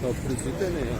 Köprüsü de ne ya?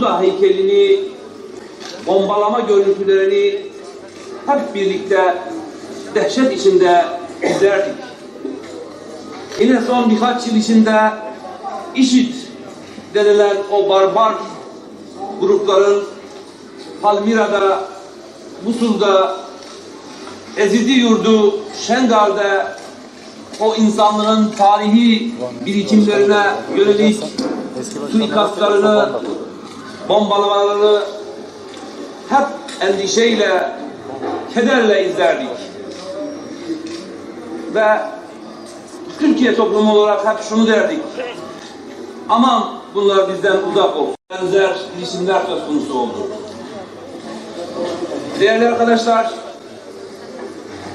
da heykelini, bombalama görüntülerini hep birlikte dehşet içinde izlerdik. Yine son birkaç yıl içinde IŞİD denilen o barbar grupların Palmira'da, Musul'da, Ezidi yurdu, Şengal'de o insanlığın tarihi birikimlerine yönelik suikastlarını, bombalamalarını hep endişeyle, kederle izlerdik. Ve Türkiye toplumu olarak hep şunu derdik. Aman bunlar bizden uzak olsun. Benzer girişimler söz konusu oldu. Değerli arkadaşlar,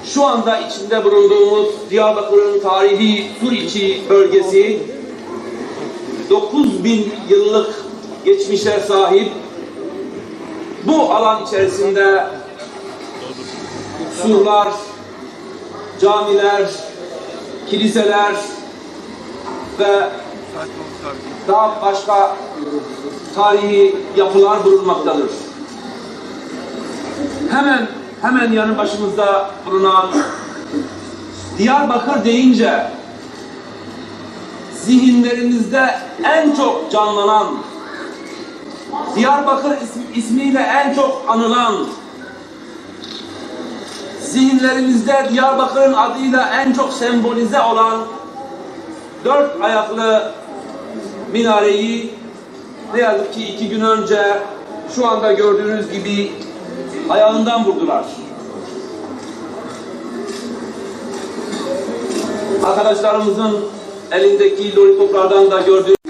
şu anda içinde bulunduğumuz Diyarbakır'ın tarihi Suriçi bölgesi 9000 yıllık geçmişe sahip bu alan içerisinde surlar, camiler, kiliseler ve daha başka tarihi yapılar bulunmaktadır. Hemen hemen yanı başımızda bulunan Diyarbakır deyince zihinlerimizde en çok canlanan Diyarbakır ismi- ismiyle en çok anılan zihinlerimizde Diyarbakır'ın adıyla en çok sembolize olan dört ayaklı minareyi ne yazık ki iki gün önce şu anda gördüğünüz gibi ayağından vurdular. Arkadaşlarımızın elindeki lollipoplardan da gördüğünüz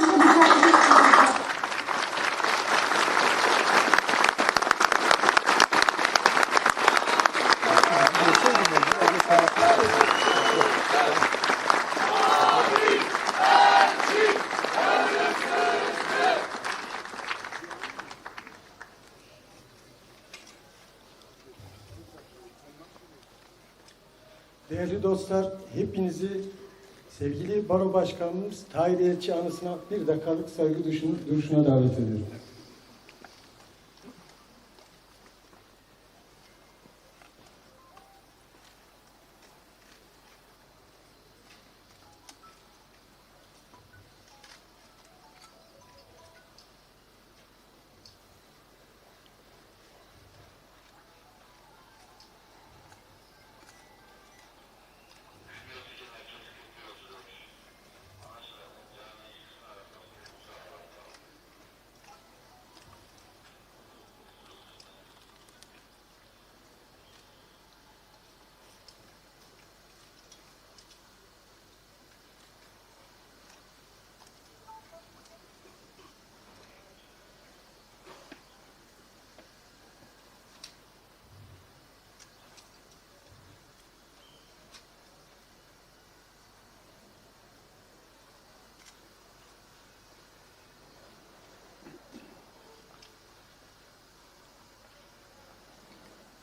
Değerli dostlar, hepinizi sevgili Baro Başkanımız Tahir Elçi anısına bir dakikalık saygı duruşuna, davet ediyorum.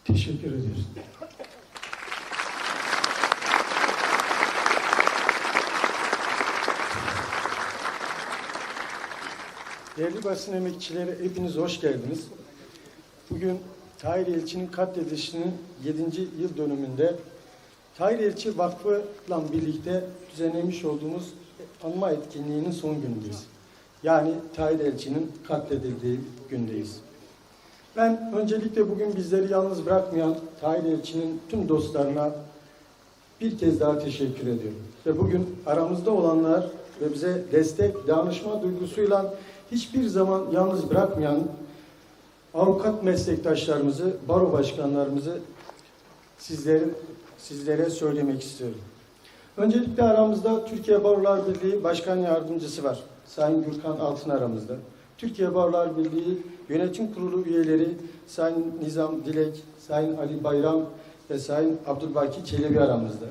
Teşekkür ediyoruz. Değerli basın emekçileri hepiniz hoş geldiniz. Bugün Tahir Elçi'nin katledilişinin 7. yıl dönümünde Tahir Elçi Vakfı'la birlikte düzenlemiş olduğumuz anma etkinliğinin son günündeyiz. Yani Tahir Elçi'nin katledildiği gündeyiz. Ben öncelikle bugün bizleri yalnız bırakmayan Tahir Elçi'nin tüm dostlarına bir kez daha teşekkür ediyorum. Ve bugün aramızda olanlar ve bize destek, danışma duygusuyla hiçbir zaman yalnız bırakmayan avukat meslektaşlarımızı, baro başkanlarımızı sizlerin sizlere söylemek istiyorum. Öncelikle aramızda Türkiye Barolar Birliği Başkan Yardımcısı var. Sayın Gürkan Altın aramızda. Türkiye Barolar Birliği Yönetim Kurulu üyeleri Sayın Nizam Dilek, Sayın Ali Bayram ve Sayın Abdülbaki Çelebi aramızda.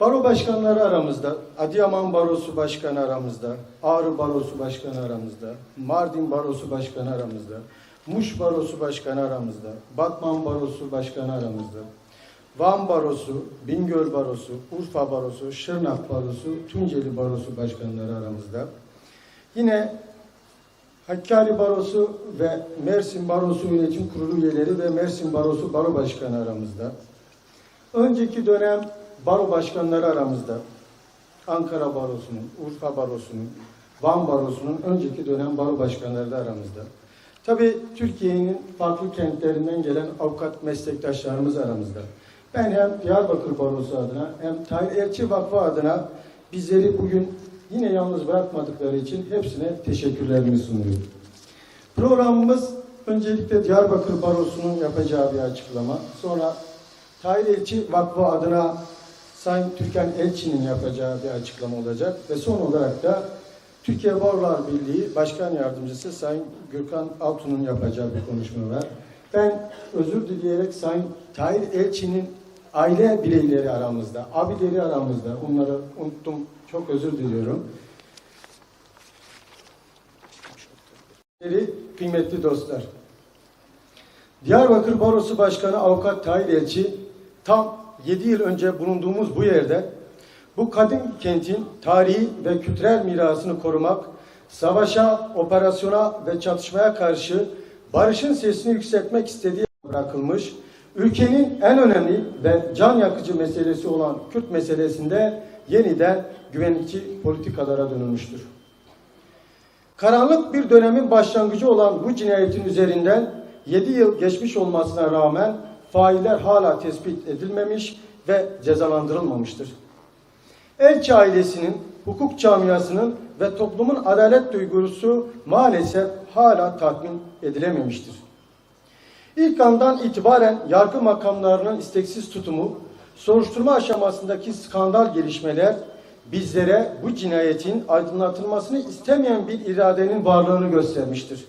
Baro başkanları aramızda, Adıyaman Barosu Başkanı aramızda, Ağrı Barosu Başkanı aramızda, Mardin Barosu Başkanı aramızda, Muş Barosu Başkanı aramızda, Batman Barosu Başkanı aramızda, Van Barosu, Bingöl Barosu, Urfa Barosu, Şırnak Barosu, Tunceli Barosu Başkanları aramızda. Yine Hakkari Barosu ve Mersin Barosu Yönetim Kurulu üyeleri ve Mersin Barosu Baro Başkanı aramızda. Önceki dönem baro başkanları aramızda. Ankara Barosu'nun, Urfa Barosu'nun, Van Barosu'nun önceki dönem baro başkanları da aramızda. Tabii Türkiye'nin farklı kentlerinden gelen avukat meslektaşlarımız aramızda. Ben hem Diyarbakır Barosu adına hem Tahir Elçi Vakfı adına bizleri bugün yine yalnız bırakmadıkları için hepsine teşekkürlerimi sunuyorum. Programımız öncelikle Diyarbakır Barosu'nun yapacağı bir açıklama. Sonra Tahir Elçi Vakfı adına Sayın Türkan Elçi'nin yapacağı bir açıklama olacak. Ve son olarak da Türkiye Barolar Birliği Başkan Yardımcısı Sayın Gürkan Altun'un yapacağı bir konuşma var. Ben özür dileyerek Sayın Tahir Elçi'nin aile bireyleri aramızda, abileri aramızda, onları unuttum, çok özür diliyorum. Kıymetli dostlar, Diyarbakır Barosu Başkanı Avukat Tahir Elçi tam 7 yıl önce bulunduğumuz bu yerde bu kadim kentin tarihi ve kültürel mirasını korumak, savaşa, operasyona ve çatışmaya karşı barışın sesini yükseltmek istediği bırakılmış, ülkenin en önemli ve can yakıcı meselesi olan Kürt meselesinde yeniden güvenlikçi politikalara dönülmüştür. Karanlık bir dönemin başlangıcı olan bu cinayetin üzerinden 7 yıl geçmiş olmasına rağmen failler hala tespit edilmemiş ve cezalandırılmamıştır. Elçi ailesinin, hukuk camiasının ve toplumun adalet duygusu maalesef hala tatmin edilememiştir. İlk andan itibaren yargı makamlarının isteksiz tutumu, soruşturma aşamasındaki skandal gelişmeler bizlere bu cinayetin aydınlatılmasını istemeyen bir iradenin varlığını göstermiştir.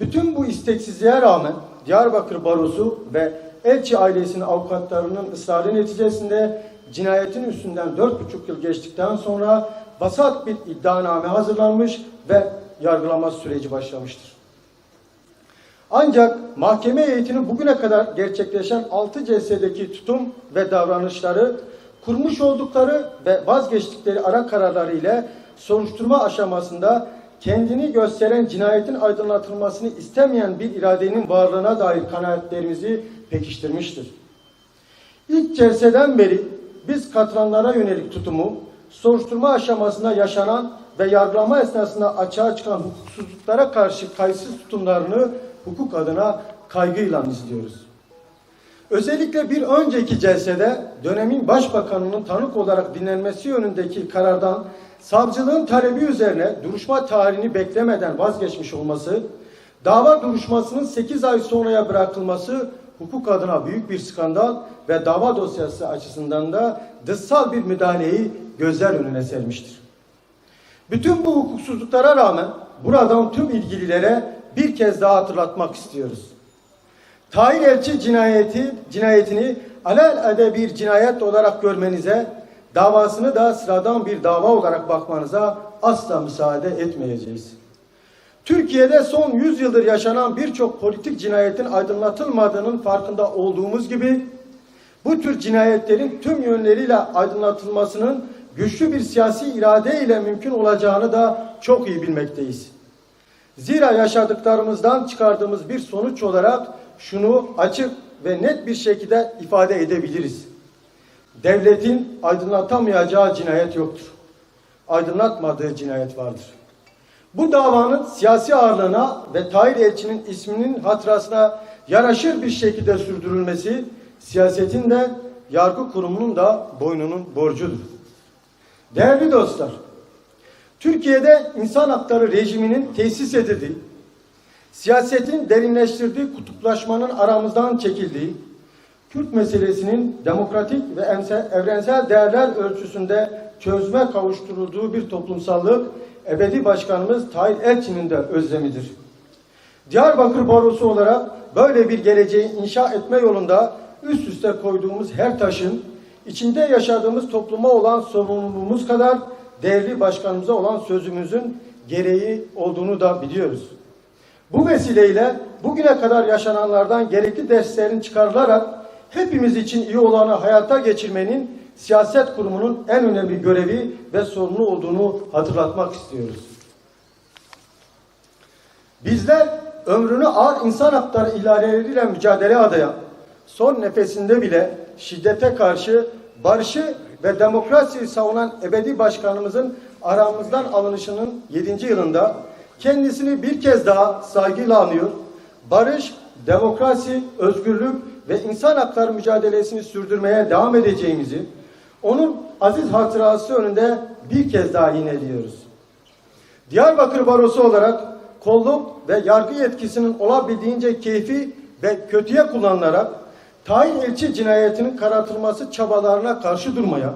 Bütün bu isteksizliğe rağmen Diyarbakır Barosu ve Elçi ailesinin avukatlarının ısrarı neticesinde cinayetin üstünden dört buçuk yıl geçtikten sonra vasat bir iddianame hazırlanmış ve yargılama süreci başlamıştır. Ancak mahkeme heyetinin bugüne kadar gerçekleşen 6 CS'deki tutum ve davranışları kurmuş oldukları ve vazgeçtikleri ara kararları ile soruşturma aşamasında kendini gösteren cinayetin aydınlatılmasını istemeyen bir iradenin varlığına dair kanaatlerimizi pekiştirmiştir. İlk celseden beri biz katılanlara yönelik tutumu, soruşturma aşamasında yaşanan ve yargılama esnasında açığa çıkan hukuksuzluklara karşı kayıtsız tutumlarını hukuk adına kaygıyla izliyoruz. Özellikle bir önceki celsede dönemin başbakanının tanık olarak dinlenmesi yönündeki karardan savcılığın talebi üzerine duruşma tarihini beklemeden vazgeçmiş olması, dava duruşmasının 8 ay sonraya bırakılması hukuk adına büyük bir skandal ve dava dosyası açısından da dışsal bir müdahaleyi gözler önüne sermiştir. Bütün bu hukuksuzluklara rağmen buradan tüm ilgililere bir kez daha hatırlatmak istiyoruz. Tahir Elçi cinayeti, cinayetini alelade bir cinayet olarak görmenize, davasını da sıradan bir dava olarak bakmanıza asla müsaade etmeyeceğiz. Türkiye'de son 100 yıldır yaşanan birçok politik cinayetin aydınlatılmadığının farkında olduğumuz gibi bu tür cinayetlerin tüm yönleriyle aydınlatılmasının güçlü bir siyasi irade ile mümkün olacağını da çok iyi bilmekteyiz. Zira yaşadıklarımızdan çıkardığımız bir sonuç olarak şunu açık ve net bir şekilde ifade edebiliriz. Devletin aydınlatamayacağı cinayet yoktur. Aydınlatmadığı cinayet vardır. Bu davanın siyasi ağırlığına ve Tahir Elçi'nin isminin hatırasına yaraşır bir şekilde sürdürülmesi siyasetin de yargı kurumunun da boynunun borcudur. Değerli dostlar, Türkiye'de insan hakları rejiminin tesis edildiği, siyasetin derinleştirdiği kutuplaşmanın aramızdan çekildiği, Kürt meselesinin demokratik ve evrensel değerler ölçüsünde çözme kavuşturulduğu bir toplumsallık ebedi başkanımız Tayyip Elçi'nin de özlemidir. Diyarbakır Barosu olarak böyle bir geleceği inşa etme yolunda üst üste koyduğumuz her taşın içinde yaşadığımız topluma olan sorumluluğumuz kadar değerli başkanımıza olan sözümüzün gereği olduğunu da biliyoruz. Bu vesileyle bugüne kadar yaşananlardan gerekli derslerin çıkarılarak hepimiz için iyi olanı hayata geçirmenin siyaset kurumunun en önemli görevi ve sorumlu olduğunu hatırlatmak istiyoruz. Bizler ömrünü ağır insan hakları ihlallerine mücadele adayan, son nefesinde bile şiddete karşı barışı ve demokrasiyi savunan ebedi başkanımızın aramızdan alınışının 7. yılında kendisini bir kez daha saygıyla anıyor. Barış, demokrasi, özgürlük ve insan hakları mücadelesini sürdürmeye devam edeceğimizi onun aziz hatırası önünde bir kez daha yineliyoruz. Diyarbakır Barosu olarak kolluk ve yargı yetkisinin olabildiğince keyfi ve kötüye kullanılarak tayin elçi cinayetinin karartılması çabalarına karşı durmaya,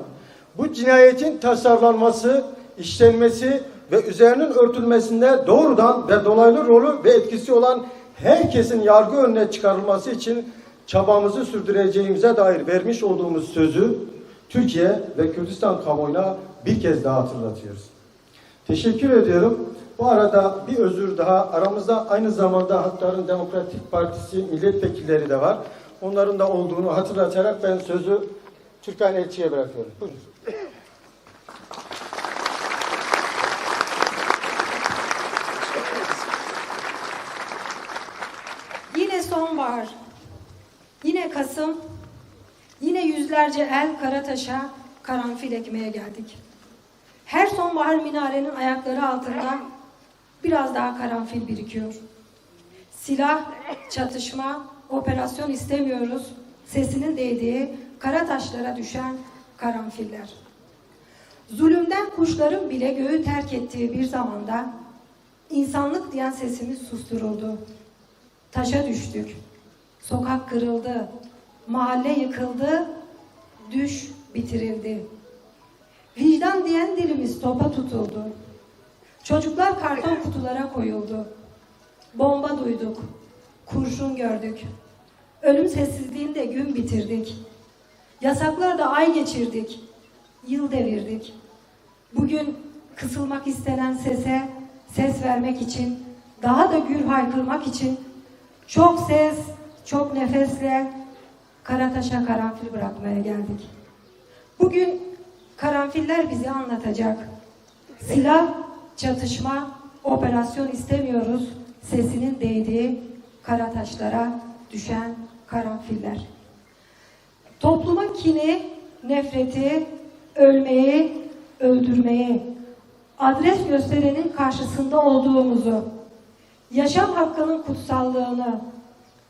bu cinayetin tasarlanması, işlenmesi ve üzerinin örtülmesinde doğrudan ve dolaylı rolü ve etkisi olan herkesin yargı önüne çıkarılması için çabamızı sürdüreceğimize dair vermiş olduğumuz sözü Türkiye ve Kürdistan kamuoyuna bir kez daha hatırlatıyoruz. Teşekkür ediyorum. Bu arada bir özür daha aramızda aynı zamanda Hakların Demokratik Partisi milletvekilleri de var. Onların da olduğunu hatırlatarak ben sözü Türkan Elçi'ye bırakıyorum. Buyurun. Yine sonbahar, yine Kasım, yine yüzlerce el Karataş'a karanfil ekmeye geldik. Her sonbahar minarenin ayakları altında biraz daha karanfil birikiyor. Silah, çatışma, operasyon istemiyoruz sesinin değdiği kara taşlara düşen karanfiller. Zulümden kuşların bile göğü terk ettiği bir zamanda insanlık diyen sesimiz susturuldu. Taşa düştük. Sokak kırıldı. Mahalle yıkıldı. Düş bitirildi. Vicdan diyen dilimiz topa tutuldu. Çocuklar karton kutulara koyuldu. Bomba duyduk. Kurşun gördük. Ölüm sessizliğinde gün bitirdik. Yasaklarda ay geçirdik. Yıl devirdik. Bugün kısılmak istenen sese ses vermek için, daha da gür haykırmak için çok ses, çok nefesle Karataş'a karanfil bırakmaya geldik. Bugün karanfiller bizi anlatacak. Silah, çatışma, operasyon istemiyoruz. Sesinin değdiği kara taşlara düşen karanfiller. Topluma kini, nefreti, ölmeyi, öldürmeyi, adres gösterenin karşısında olduğumuzu, yaşam hakkının kutsallığını,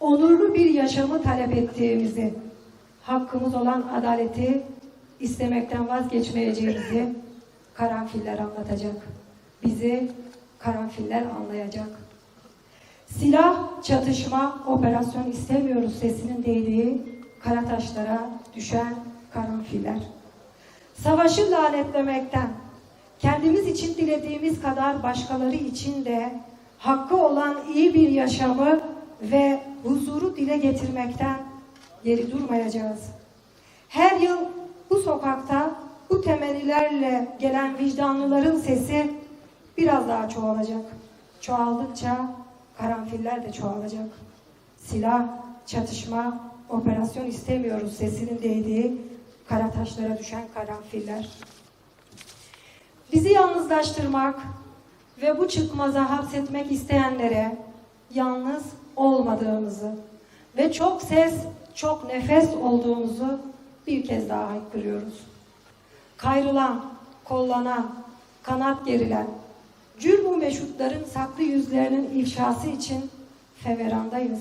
onurlu bir yaşamı talep ettiğimizi, hakkımız olan adaleti istemekten vazgeçmeyeceğimizi karanfiller anlatacak. Bizi karanfiller anlayacak. Silah, çatışma, operasyon istemiyoruz sesinin değdiği kara taşlara düşen karanfiller. Savaşı lanetlemekten, kendimiz için dilediğimiz kadar başkaları için de hakkı olan iyi bir yaşamı ve huzuru dile getirmekten geri durmayacağız. Her yıl bu sokakta bu temellilerle gelen vicdanlıların sesi biraz daha çoğalacak. çoğaldıkça karanfiller de çoğalacak. Silah, çatışma, operasyon istemiyoruz sesinin değdiği kara taşlara düşen karanfiller. Bizi yalnızlaştırmak ve bu çıkmaza hapsetmek isteyenlere yalnız olmadığımızı ve çok ses, çok nefes olduğumuzu bir kez daha haykırıyoruz. Kayrılan, kollanan, kanat gerilen, cürm meşhutların saklı yüzlerinin ifşası için feverandayız.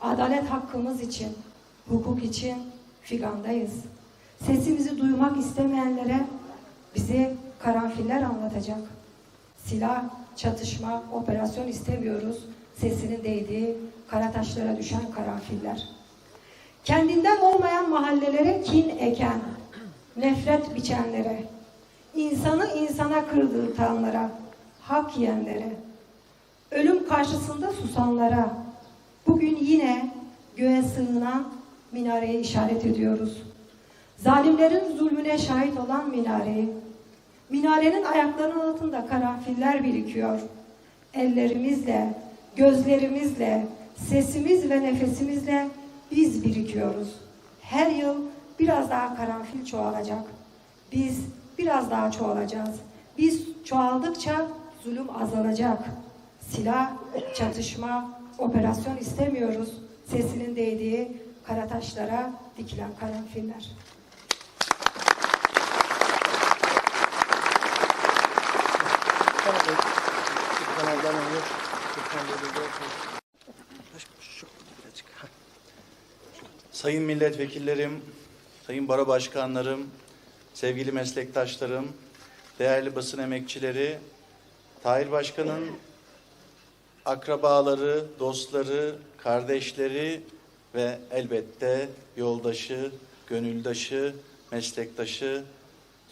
Adalet hakkımız için, hukuk için figandayız. Sesimizi duymak istemeyenlere bizi karanfiller anlatacak. Silah, çatışma, operasyon istemiyoruz. Sesinin değdiği kara taşlara düşen karanfiller. Kendinden olmayan mahallelere kin eken, nefret biçenlere, insanı insana kırdırtanlara, hak yiyenlere, ölüm karşısında susanlara, bugün yine göğe sığınan minareye işaret ediyoruz. Zalimlerin zulmüne şahit olan minareyi, minarenin ayaklarının altında karanfiller birikiyor. Ellerimizle, gözlerimizle, sesimiz ve nefesimizle biz birikiyoruz. Her yıl biraz daha karanfil çoğalacak. Biz biraz daha çoğalacağız. Biz çoğaldıkça zulüm azalacak. Silah, çatışma, operasyon istemiyoruz. Sesinin değdiği kara taşlara dikilen karanfiller. Sayın milletvekillerim, sayın baro başkanlarım, sevgili meslektaşlarım, değerli basın emekçileri, Tahir Başkan'ın akrabaları, dostları, kardeşleri ve elbette yoldaşı, gönüldaşı, meslektaşı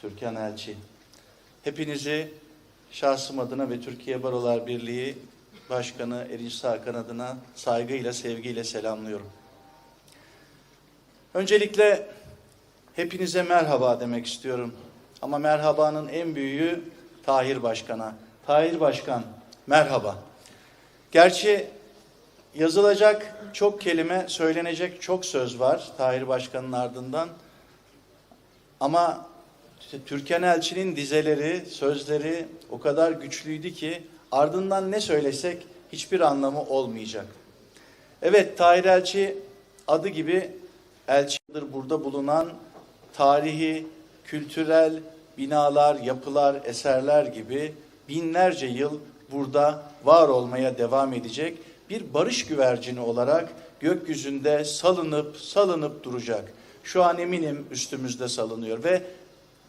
Türkan Elçi. Hepinizi şahsım adına ve Türkiye Barolar Birliği Başkanı Erinç Sarkan adına saygıyla, sevgiyle selamlıyorum. Öncelikle hepinize merhaba demek istiyorum. Ama merhabanın en büyüğü Tahir Başkan'a. Tahir Başkan, merhaba. Gerçi yazılacak çok kelime, söylenecek çok söz var Tahir Başkan'ın ardından. Ama işte Türkan Elçi'nin dizeleri, sözleri o kadar güçlüydü ki ardından ne söylesek hiçbir anlamı olmayacak. Evet Tahir Elçi adı gibi elçidir burada bulunan tarihi, kültürel binalar, yapılar, eserler gibi binlerce yıl burada var olmaya devam edecek bir barış güvercini olarak gökyüzünde salınıp salınıp duracak. Şu an eminim üstümüzde salınıyor ve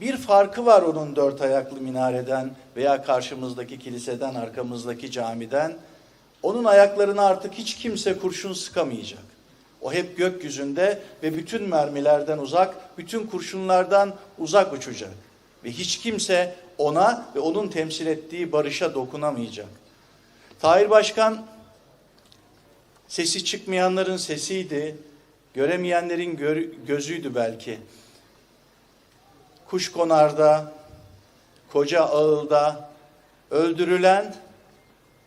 bir farkı var onun dört ayaklı minareden veya karşımızdaki kiliseden, arkamızdaki camiden. Onun ayaklarına artık hiç kimse kurşun sıkamayacak. O hep gökyüzünde ve bütün mermilerden uzak, bütün kurşunlardan uzak uçacak. Ve hiç kimse ona ve onun temsil ettiği barışa dokunamayacak. Tahir Başkan sesi çıkmayanların sesiydi, göremeyenlerin gör- gözüydü belki. Kuşkonar'da, Koca Ağıl'da öldürülen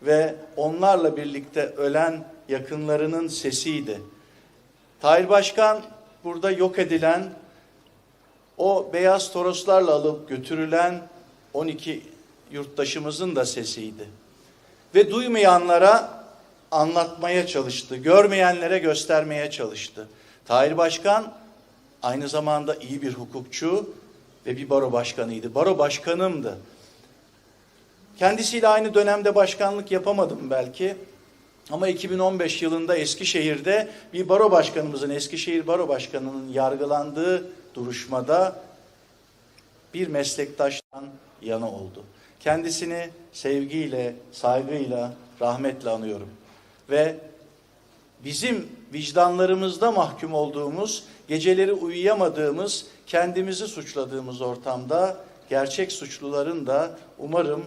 ve onlarla birlikte ölen yakınlarının sesiydi. Tahir Başkan burada yok edilen o beyaz toroslarla alıp götürülen 12 yurttaşımızın da sesiydi. Ve duymayanlara anlatmaya çalıştı, görmeyenlere göstermeye çalıştı. Tahir Başkan aynı zamanda iyi bir hukukçu ve bir baro başkanıydı. Baro başkanımdı. Kendisiyle aynı dönemde başkanlık yapamadım belki. Ama 2015 yılında Eskişehir'de bir baro başkanımızın, Eskişehir Baro Başkanı'nın yargılandığı duruşmada bir meslektaştan yana oldu. Kendisini sevgiyle, saygıyla, rahmetle anıyorum. Ve bizim vicdanlarımızda mahkum olduğumuz, geceleri uyuyamadığımız, kendimizi suçladığımız ortamda gerçek suçluların da umarım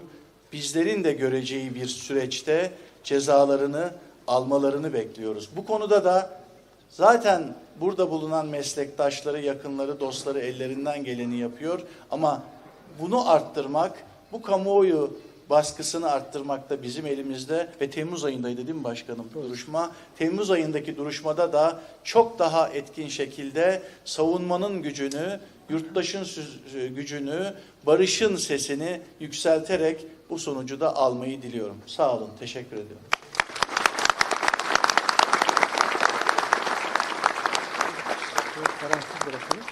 bizlerin de göreceği bir süreçte cezalarını almalarını bekliyoruz. Bu konuda da zaten burada bulunan meslektaşları, yakınları, dostları ellerinden geleni yapıyor ama bunu arttırmak, bu kamuoyu baskısını arttırmak da bizim elimizde ve Temmuz ayındaydı değil mi başkanım duruşma? Temmuz ayındaki duruşmada da çok daha etkin şekilde savunmanın gücünü, yurttaşın süz- gücünü, barışın sesini yükselterek bu sonucu da almayı diliyorum. Sağ olun, teşekkür ediyorum. Karanfil bırakalım.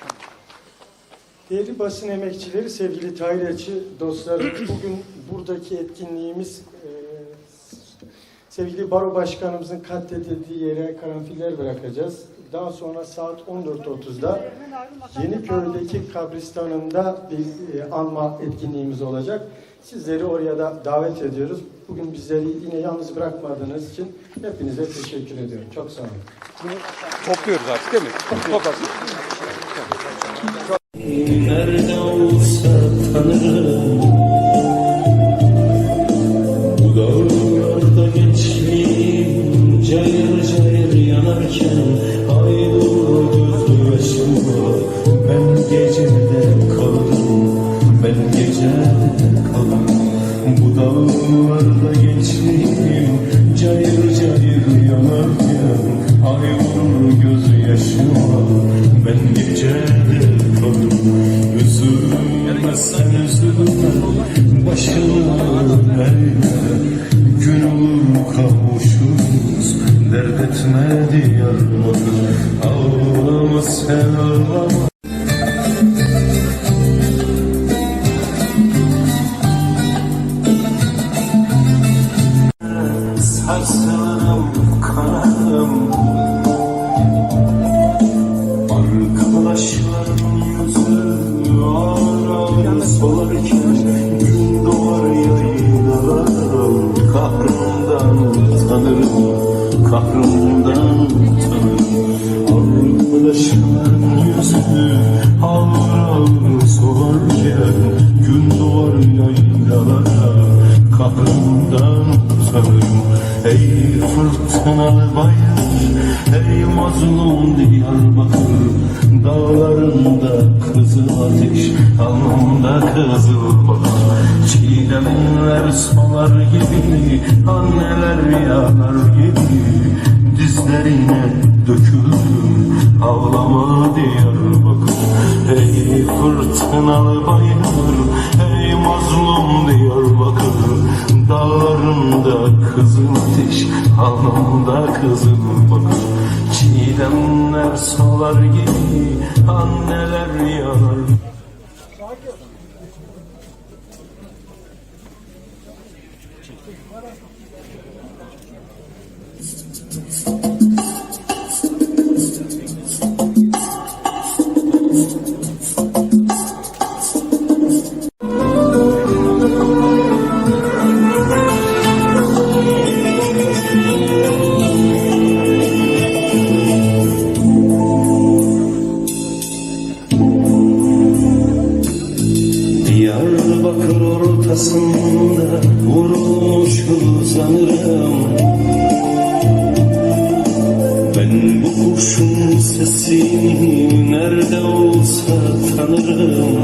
Değerli basın emekçileri, sevgili Tahir dostlarım, bugün buradaki etkinliğimiz e, sevgili Baro Başkanımızın katledildiği yere karanfiller bırakacağız. Daha sonra saat 14.30'da Yeniköy'deki kabristanında bir e, anma etkinliğimiz olacak. Sizleri oraya da davet ediyoruz. Bugün bizleri yine yalnız bırakmadığınız için hepinize teşekkür ediyorum. Çok sağ olun. Topluyoruz artık değil mi? Toplasın. Olsa tanırım Bu dağlarda gençliğim Cayır cayır yanarken Ay vur gözlü yaşıma Ben gecede kalırım Ben gecede kalırım Bu dağlarda gençliğim Cayır cayır yanarken Ay vur gözlü yaşıma Ben gecede Üzülme sen üzülme. Başını eğme Gün olur kavuşuruz. Dert etme diyarmadır Ağlama sen ağlama Kahrımdan tanırım Arkadaşlarım yüzü ağır ağır solarken Gün doğar yaylalara tanırım Ey fırtınalı bayır Ey mazlum Diyarbakır. Dağlarında kızıl ateş Alnımda kızıl bakır Çiğdemler solar gibi Anneler fırtınalı bayır Ey mazlum Diyarbakır Dağlarında kızıl ateş Alnımda kızıl bakır Çiğdemler solar gibi Anneler yanar olsa